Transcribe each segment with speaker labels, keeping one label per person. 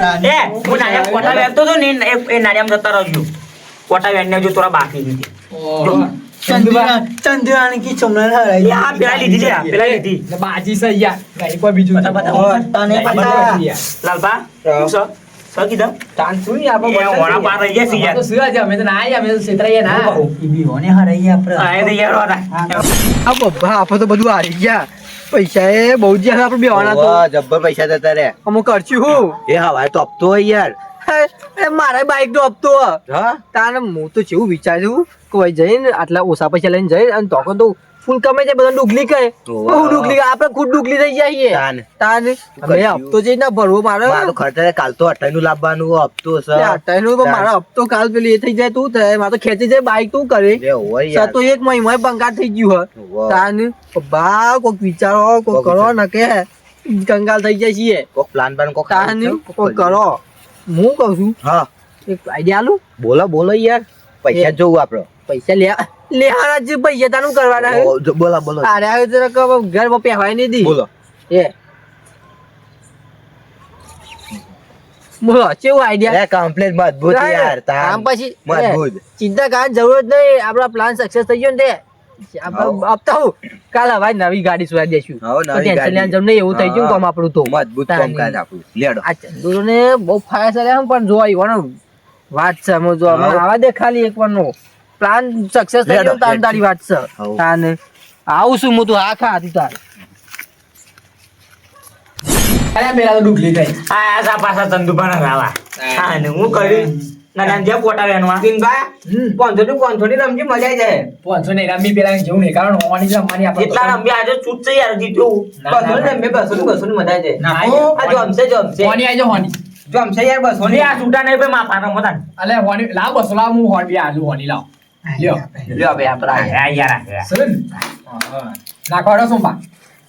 Speaker 1: એ હું નારિયેળ કોટા વેચતો હતો ને એ- એ નારિયેળ જતા રહેજો કોટા વેચને જો થોડા બાકી નથી
Speaker 2: ચંદ્રાણી કી ચમના હરાઈ
Speaker 1: આ પેલા લીધી છે પેલા લીધી.
Speaker 3: બાજી છે યાર ગાડી પર બીજું
Speaker 1: બતા, બતા.
Speaker 2: તને પતા.
Speaker 1: લાલબા શું છે? શું
Speaker 3: તાન શું યાર
Speaker 1: એ પાર રહી ગયા યાર.
Speaker 3: તો શું આજે અમે તો ના આયા, અમે તો છેતરાઈએ ના.
Speaker 2: ઈ બી હોને હરાઈ આપણે
Speaker 1: હા, એ યાર
Speaker 4: આ બબ્બા આપણે તો બધું હારી ગયા. પૈસા એ બહુ જ આપણે બેવાના તો
Speaker 5: જબ્બર પૈસા જતા રે
Speaker 4: અમુક કરશું હું.
Speaker 5: એ હવા તો આપતો હોય યાર.
Speaker 4: મારા બાઈક તો આપતો
Speaker 5: હા?
Speaker 4: તારે હું તો જેવું વિચાર્યું કે ભાઈ જઈને આટલા ઓછા પૈસા લઈને જઈને અને તો તો ફૂલ કમાઈ જાય બધા ડુગલી કહે
Speaker 5: ઓવા.
Speaker 4: હું ડુગલી આપણે ખુદ ડુગલી થઈ જઈએ
Speaker 5: તાન.
Speaker 4: અમે? હપ્તો જઈને ભરવો મારે.
Speaker 5: મારો ખર્ચા કાલ તો અઠાઈ નું લાવવાનું હપ્તો છે.
Speaker 4: અઠાઈ નું મારો હપ્તો કાલ પેલી એ થઈ જાય તું થાય. મારે તો ખેંચી જાય બાઈક તું કરે. તો એક મહિમા બંગાળ થઈ ગયું હે. તાન. બા કોક વિચારો કોક
Speaker 5: કોક
Speaker 4: કરો ને કે. કંગાલ થઈ જાય છીએ.
Speaker 5: કોક પ્લાન બન કોક
Speaker 4: તાન કોક કરો. હું કહું છું.
Speaker 5: હા.
Speaker 4: એક આઈડિયા આલું.
Speaker 5: બોલો બોલો યાર. પૈસા જોવું આપડે.
Speaker 4: પૈસા લે લેવાના જે પૈસા તાનું કરવાના હે.
Speaker 5: બોલો બોલો.
Speaker 4: અરે આ જરા ઘરમાં પહેવાય નહીં દી.
Speaker 5: બોલો.
Speaker 4: એ. બોલો કેવું આઈડિયા
Speaker 5: એ કમ્પ્લીટ મજબૂત યાર.
Speaker 4: આમ પછી
Speaker 5: મજબૂત
Speaker 4: ચિંતા કરવાની જરૂર જ નહીં. આપણા પ્લાન સક્સેસ થઈ ગયો ને આપતા હું કાલ હવે નવી ગાડી સુધારી દેશું. તો ટેન્શન લેવાની. નહીં એવું થઈ ગયું. કામ આપણું તો.
Speaker 5: મજબૂત
Speaker 4: તાની.
Speaker 5: કામકાજ આપણું. લેડો.
Speaker 4: આ ચંદુરોને બહુ ફાયર છે પણ જોવા વાત જો આવા. દે ખાલી એક વાર નો પ્લાન સક્સેસ થઈ ગયો તાન તારી વાત છે. તાન આવું છું હું તું હા ખા હતી તાર.
Speaker 3: અરે પેલા તો ડુગલી થઈ
Speaker 1: આ આસા પાસા ચંદુભાના રાવા. હા, ને હું કર્યું? ના ના જે કોટા વેણવા.
Speaker 2: પોંચો થી પોંચો ની રમજી મજા જાય.
Speaker 3: પોંચો ને રમી પેલા જેવું નહીં કારણ હોવાની જ રમવાની આપણે
Speaker 1: એટલા રમી આજે છૂટ છે યાર જીતું.
Speaker 3: ના, ને ના.
Speaker 2: બસો ને બસો ની મજા જાય. આ જમશે જમશે.
Speaker 3: હોની આજે હોની
Speaker 2: જમશે યાર બસો
Speaker 1: ની આ છૂટા નહીં ભાઈ માફા રમતા ને.
Speaker 3: અલે હોની લાવ બસો લાવ હું હોની આજુ હોની લાવ. લ્યો
Speaker 2: લ્યો ભાઈ આપણે
Speaker 1: આ યાર આ યાર.
Speaker 3: સર નાખો હડો સોમબા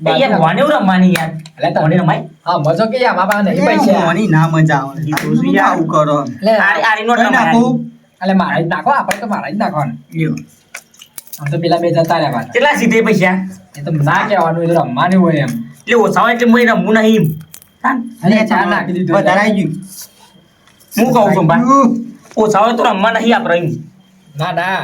Speaker 1: એ યાર વાને રમવાની યાર
Speaker 3: અલે તો
Speaker 1: વાને રમાય
Speaker 3: હા મજો કે યાર પાસે નહીં પૈસા
Speaker 2: હોની ના મજા આવે
Speaker 1: તો શું યાર?
Speaker 2: કરો
Speaker 3: અલે
Speaker 1: આરી- રમાય.
Speaker 2: નાખું?
Speaker 3: અલે મારા જ નાખો આપણે તો મારા જ નાખવાનું
Speaker 2: લ્યો
Speaker 3: આમ તો પેલા બે જતા રહ્યા
Speaker 1: કેટલા સીધે પૈસા
Speaker 3: એ તો ના કહેવાનું એ રમવાનું હોય એમ
Speaker 1: એટલે ઓછા હોય એટલે હું રમવું નહીં તાન.
Speaker 3: ચા નાખી દીધું
Speaker 2: વધારે ગયું
Speaker 1: હું કહું છું બા ઓછા તો રમવા નહીં આપણે.
Speaker 3: ના ના.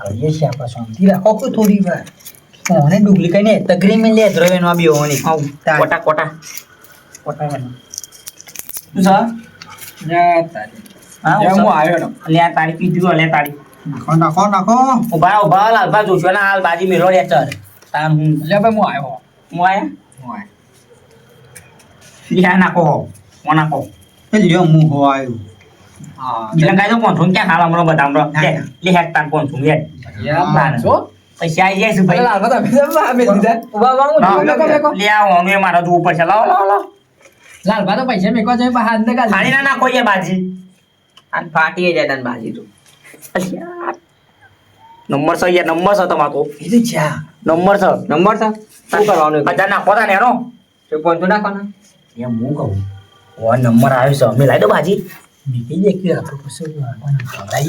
Speaker 2: કરીએ છીએ આપણે શાંતિ રાખો કોઈ થોડી વાર. ઓને ડુગલી કઈ ને તગરી મેં લે દ્રવ્ય નો બી. તાન.
Speaker 1: કોટા કોટા.
Speaker 2: પોતા વેનો.
Speaker 1: શું છે?
Speaker 3: યા તારી.
Speaker 1: હા,
Speaker 3: હું. આવ્યો ને
Speaker 1: લે આ તાળી પીધું લે તાળી
Speaker 2: નાખો નાખો નાખો.
Speaker 1: ઊભા ઊભા લાલભા જોશો ના હાલ બાજી મેલો લે ચર તાન હું.
Speaker 3: લે ભાઈ હું આવ્યો.
Speaker 1: હું આયા
Speaker 3: હું આવ્યો.
Speaker 1: લે નાખો હો. નાખો.
Speaker 2: લ્યો હું હો આવ્યો.
Speaker 1: હમણાં બધા હમણાં
Speaker 2: ના,
Speaker 1: લે
Speaker 2: ના.
Speaker 1: લે હેક તાન કોણ છું લે પૈસા આવી જાય છે ભાઈ
Speaker 3: તમે દીધા ઊભા
Speaker 1: લે આ લાવો લાવો લાવો
Speaker 3: તો પૈસા બહાર અંદર કાઢી
Speaker 1: ના નાખો એ બાજી
Speaker 2: આન ફાટી જાય તને બાજી તો.
Speaker 1: નંબર છે યાર નંબર છે તમારો
Speaker 2: એ તો જા
Speaker 1: નંબર છે
Speaker 2: નંબર છે શું કરવાનું
Speaker 1: હજાર નાખો તા ને એનો
Speaker 2: તો પાંચસો નાખવાના
Speaker 1: એમ હું કહું ઓ નંબર આવ્યો છે અમે લાવી દો બાજી
Speaker 2: બીજી જે કે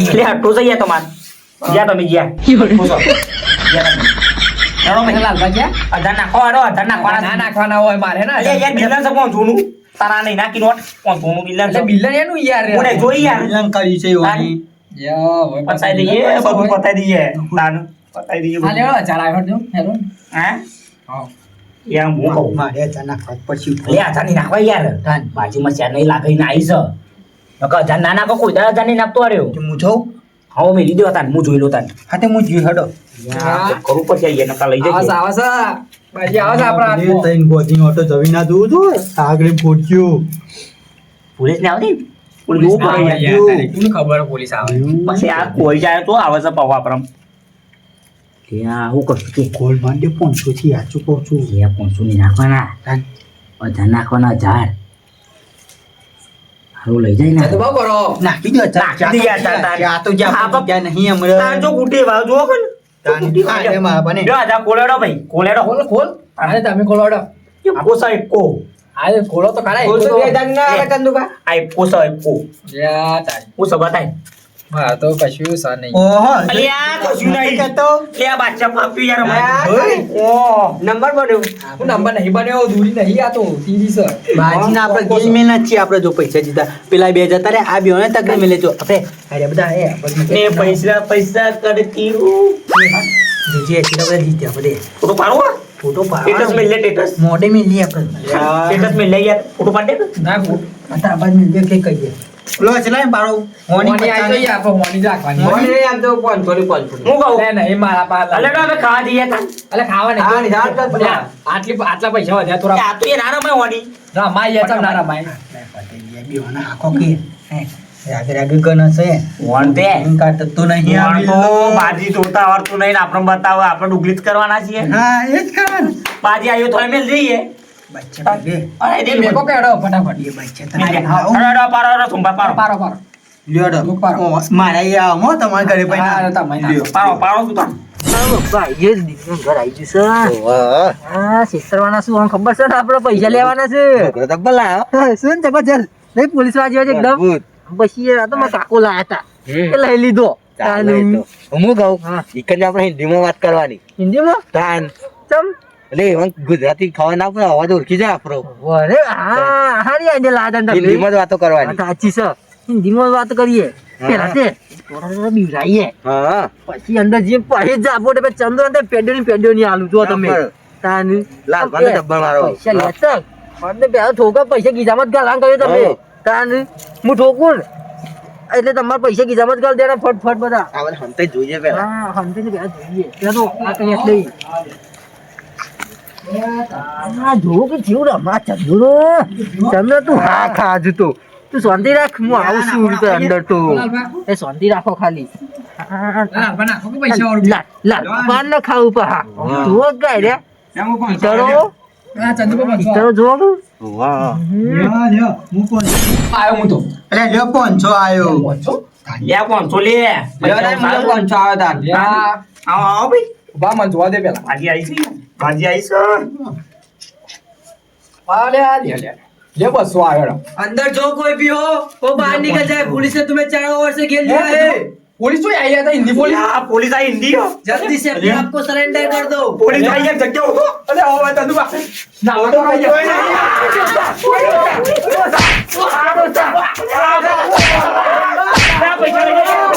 Speaker 1: એટલે આટલું તમે પૂછો.
Speaker 3: ગયા
Speaker 1: નાખો નાખવાના
Speaker 3: ના નાખવાના હોય મારે ને
Speaker 1: યાર છે કોણ જોનું તારા નહીં નાખી નોટ કોણ જોનું બિલન
Speaker 3: એટલે
Speaker 1: છે
Speaker 3: બિલ્લર એનું યાર
Speaker 1: મને જોઈ યાર
Speaker 2: કરી છે
Speaker 3: યા
Speaker 1: પતાઈ દઈએ બધું પતાઈ દઈએ તાન પતાઈ દઈએ
Speaker 3: હા
Speaker 1: બધું.
Speaker 3: ચાલ આવ્યો જો હેરો
Speaker 1: હે
Speaker 3: હા
Speaker 1: યાર હું કહું
Speaker 2: મારે હજાર નાખવા પછી
Speaker 1: લે હજાર નાખવા યાર. બાજુમાં ચાર નહીં લાગે ને આવી છે હજાર ના નાખો કોઈ દાડા નહીં નાખતો આવ્યો
Speaker 2: તું હું જોઉં?
Speaker 1: હા મેં લીધો હતા હું જોઈ લો તાન.
Speaker 2: હા તે હું જોઈ હડો.
Speaker 1: યાર, કરવું પડશે નકા લઈ જઈએ.
Speaker 3: આવાસ બાજી આવાસ આપણા
Speaker 2: એ
Speaker 3: હાથમાં.
Speaker 2: ગોજી ઓટો જવી ના દઉં તો આગળ ફોડ્યું
Speaker 1: પોલીસ ને આવતી પોલીસ
Speaker 3: ખબર પોલીસ આવે?
Speaker 1: પછી આ કોઈ જાય તો આવે છે પવા પરમ ત્યાં હું કહું કે
Speaker 2: ગોળ માંડ્યો પાંચસો થી આચું કહું છું.
Speaker 1: લે પાંચસો નહીં નાખવાના?
Speaker 2: તાન.
Speaker 1: નાખવાના હજાર હારું લઈ જાય ને
Speaker 3: તો બહુ કરો
Speaker 2: નાખી દો
Speaker 1: નાખી દે યાર, તાન, તાન.
Speaker 2: આ તો જા ત્યાં નહીં
Speaker 1: તાર
Speaker 2: હમણાં
Speaker 1: જો ગુટી વાવ જો કન
Speaker 2: તાન. આ એ મારા બને.
Speaker 1: જો આ કોલેડો ભાઈ કોલેડો
Speaker 3: ખોલ ખોલ અરે તમે કોલેડો અડો
Speaker 1: આપો સાહેબ કો
Speaker 3: અરે ખોલો તો કાળા
Speaker 2: બોલશો
Speaker 3: એટલું
Speaker 2: બે
Speaker 3: તો.
Speaker 2: ના આવે
Speaker 1: આ કો સાહેબ કો
Speaker 3: યા તારી
Speaker 1: હું સભા
Speaker 3: મારે તો કશું સર નહીં.
Speaker 2: ઓહો
Speaker 1: અલ્યા કશું નહીં
Speaker 2: કહેતો?
Speaker 1: કે આ બાદશાહ પાપ્યું યાર
Speaker 2: હા.
Speaker 1: ઓ
Speaker 2: નંબર બન્યો.
Speaker 3: હું નંબર નહીં બન્યો દૂરી નહીં આ તો તીજી સર.
Speaker 2: બાજીને આપણે ગેમ મેલ નથી આપણે જો પૈસા જીતા. પેલા બે જતા રે આ બેઓને તકલીફ મેલે જો. આપણે અરે બધા એ
Speaker 1: ને પૈસા પૈસા કરતી હું.
Speaker 2: જે એટલે બધા જીત્યા બધે
Speaker 1: ફોટો પાડો
Speaker 2: ફોટો
Speaker 1: સ્ટેટસ મેલ લે સ્ટેટસ
Speaker 2: મોઢે લે આપણે.
Speaker 1: સ્ટેટસ મેલ લે યાર ફોટો પાડ દે.
Speaker 3: ના
Speaker 2: આ આબાદ મેલી કે કહીએ લો ચલાય બારો
Speaker 3: હોની આઈ તો યાર પણ હોની જ થોડી
Speaker 1: હું કહું?
Speaker 3: નહીં એ મારા પાસે
Speaker 1: અલે તો હવે ખાવા દઈએ તા
Speaker 3: અલે ખાવા નહીં
Speaker 2: હા, નિરાંત જ
Speaker 3: લ્યા, આટલી આટલા પૈસા વધ્યા થોડા.
Speaker 1: આ તો એ ના મે હોડી.
Speaker 3: ના માય યાર ચમ ના રમાય
Speaker 2: બેઓના આખો કે હે રાગે રાગે ગન છે
Speaker 1: તે
Speaker 2: તો નહીં
Speaker 1: વણ તો
Speaker 2: બિલ્લો.
Speaker 1: બાજી જોતા આવડતું નહીં આપણે બતાવો આપણે ડુગલી જ કરવાના છીએ.
Speaker 2: હા એ જ કરવાનું.
Speaker 1: બાજી આવ્યો તો મેલ જઈએ
Speaker 2: બચ્ચા બે
Speaker 1: અરે દે
Speaker 3: એ મેકો કેડો ફટાફટ
Speaker 2: બે બચ્ચા
Speaker 1: મેલ દે.
Speaker 2: તમે આવો.
Speaker 1: અરે, અરે, પારો અરે, સુંભા પારો
Speaker 3: પારો પારો
Speaker 2: લ્યો ડો.
Speaker 3: પારો.
Speaker 2: ઓ, મારા એ આવો હો, તમારા ઘરે પછી
Speaker 3: હા,
Speaker 2: ના.
Speaker 3: તમે ના.
Speaker 2: લ્યો.
Speaker 1: પારો પારો તું તાર.
Speaker 4: ભાઈ એ જ દીકરીનું ઘર આવી ગયું છે
Speaker 5: વાહ.
Speaker 4: હા શેતરવાના શું આમ ખબર છે ને આપણે પૈસા લેવાના છે શું જબરજસ્ત નહીં પોલીસવાળા એકદમ પછી તો મારા કાકો લાયા હતા એ લઈ લીધો.
Speaker 5: હું કહું હિન્દીમાં વાત કરવાની
Speaker 4: હિન્દીમાં
Speaker 5: તાન
Speaker 4: ચમ
Speaker 5: એટલે એમાં ગુજરાતી ખાવા ના પડે અવાજ ઓળખી જાય આપણો.
Speaker 4: અરે હા હારી લાયા હતા
Speaker 5: હિન્દીમાં જ વાતો કરવાની.
Speaker 4: સાચી છે. હિન્દીમાં વાત કરીએ. પેલા તે થોડા
Speaker 5: હા.
Speaker 4: પછી અંદર જે પછી જ આપો એટલે ચંદ્ર અંદર પેડ્યો ની પેડ્યો ની આલુ જો તમે. તાની.
Speaker 5: લાલ ભાને ડબ્બા મારો.
Speaker 4: પૈસા લેતા મને પેલા ઠોકા પૈસા ગીધામાં જ કર્યો તમે. તાની. હું ઠોકું એટલે તમારા પૈસા ગીજા જ ગાલ દેના ફટ ફટ બધા
Speaker 5: હવે હંતે જોઈએ પેલા.
Speaker 4: હા સમજી ને પેલા જોઈએ. પેલા તો આ કઈ એટલે આ જો કે જેવું રમા ચંદ્ર ચંદ્ર તું હા ખાજુ તો. તું શાંતિ રાખ હું આવું છું તો અંદર તો. એ શાંતિ રાખો ખાલી. લાલ ન ખાવું પા હા. જુઓ ગાય રે. જુઓ
Speaker 5: વાહ.
Speaker 2: હું કોણ?
Speaker 3: આવ્યો હું તો.
Speaker 2: લ્યો.
Speaker 1: લે લે આવો આવો ભાઈ.
Speaker 3: ઊભા મને જોવા દે પેલા.
Speaker 1: આજે આવી છે. ભાજી આવી છે
Speaker 3: આ લે, આ લે, લે. લે, બસો આવ્યો.
Speaker 6: अंदर जो कोई भी हो वो बाहर निकल जाए पुलिस ने तुम्हें चारों ओर से घेर लिया है
Speaker 3: પોલીસ તો આવી હતા હિન્દી પોલીસ
Speaker 1: આ પોલીસ આ હિન્દી હો.
Speaker 6: जल्दी से अपने आप को सरेंडर कर दो
Speaker 1: પોલીસ આવી યાર જગ્યા ઉભો.
Speaker 3: અરે આવો ભાઈ ચંદુભાઈ. ના, આવો તો ભાઈ.
Speaker 1: આ પૈસા લઈ જાઓ.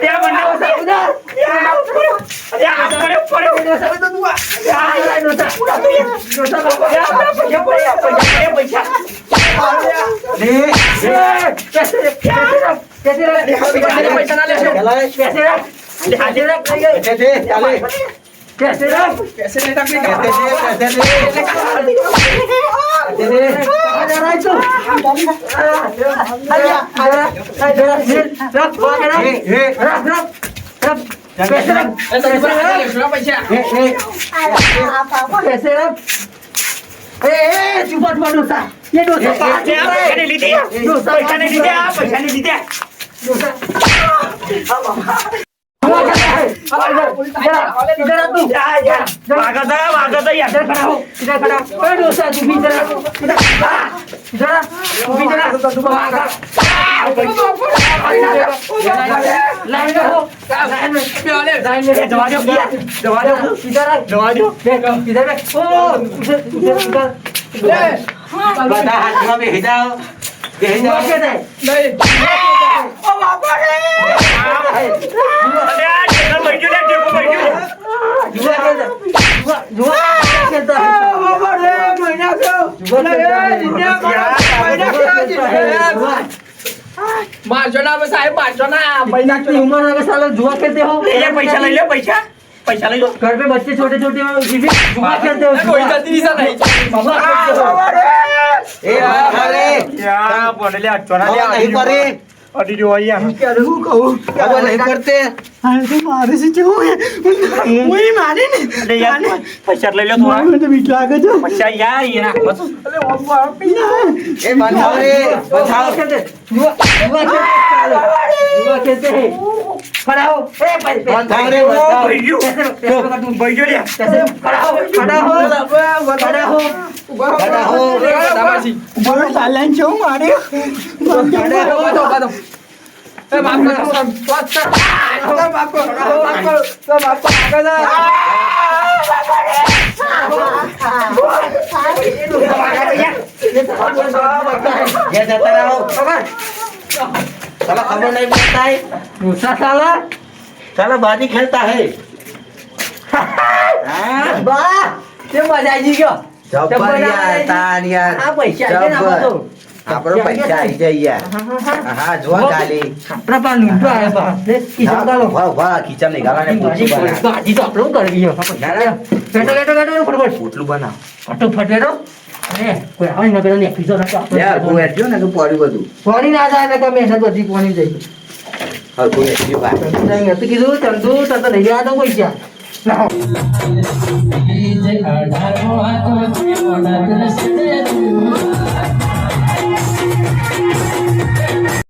Speaker 1: ત્યાં બંને પડ્યો.
Speaker 3: પૈસે નહીં રાખી.
Speaker 1: વાગત વાગત યાર જવા દો જવા દો જવા દો
Speaker 5: બધા હાથમાં બેસી જાઓ બેસી જાઓ
Speaker 3: નહીં.
Speaker 1: આ ટેકર બૈઠું લે ટેકો બૈઠું
Speaker 3: મારજો ના બસ સાહેબ મારજો ના ભાઈ નાખજો.
Speaker 1: લે યાર પૈસા લઈ લે પૈસા પૈસા લઈ લો
Speaker 4: घर पे बच्चे छोटे छोटे जुआ खेलते हो
Speaker 3: કોઈ જતી દિશા નહીં.
Speaker 5: એ આ ખાલે.
Speaker 1: યા બોલે લે અચોના લે
Speaker 5: હવે નહીં પડી.
Speaker 1: અડી જો અહીંયા
Speaker 2: ક્યારે હું કહું?
Speaker 5: હવે
Speaker 2: અરે તો મારે છે? કેવું ઓય મારે ને?
Speaker 1: અરે યાર પૈસા લઈ લે થોડા.
Speaker 2: મને બીક લાગે છે.
Speaker 1: પૈસા યાર
Speaker 5: એ
Speaker 4: નાખ બસ. અરે ઓબો આપી એ
Speaker 5: બનાવ રે
Speaker 4: બચાવ કે
Speaker 5: તે. જુવા
Speaker 3: જુવા
Speaker 2: કે ચાલો. જુવા
Speaker 3: કે તે. ખડાઓ એ બંધાવ રે ભઈયો ભઈયો રે ખડાઓ ખડાઓ ખડાઓ ખડાઓ ખડાઓ તમાસી મારે સાલાન છો
Speaker 5: મારે. ખડાઓ તો ખડાઓ खबर नहीं पड़ता है
Speaker 4: दूसरा साला
Speaker 5: साला बाजी खेलता है
Speaker 4: बा ते मजा
Speaker 5: जी गयो जब यार
Speaker 4: तान यार हा पैसे आहे ना
Speaker 5: આપણો પૈસા આવી જાય યાર હા જો ગાલી
Speaker 4: આપણા પાસે લૂંટવા આવ્યા બા. લે, ખિસ્સા ગાલો.
Speaker 5: વાહ વાહ ખીચમ ને ગાલા ને પૂછી બના
Speaker 4: ગાડી તો આપણે કરવી છે. આ પૈસા લે. બેઠો, બેઠો, બેઠો, ફટાફટ.
Speaker 5: પોટલું બના
Speaker 4: ફટાફટ બેઠો. અરે, કોઈ આવે ને પેલો ના તો
Speaker 5: યાર કોઈ એટ્યો ને તો પડ્યું બધું
Speaker 4: પાણી ના જાય ને તમે મહેનત બધી પાણી જાય.
Speaker 5: હા કોઈ એટ્યું
Speaker 4: બા નહીં કીધું, ચંદુ, તને તો લઈ ગયા તો પૈસા. લાવો.
Speaker 6: અઢાર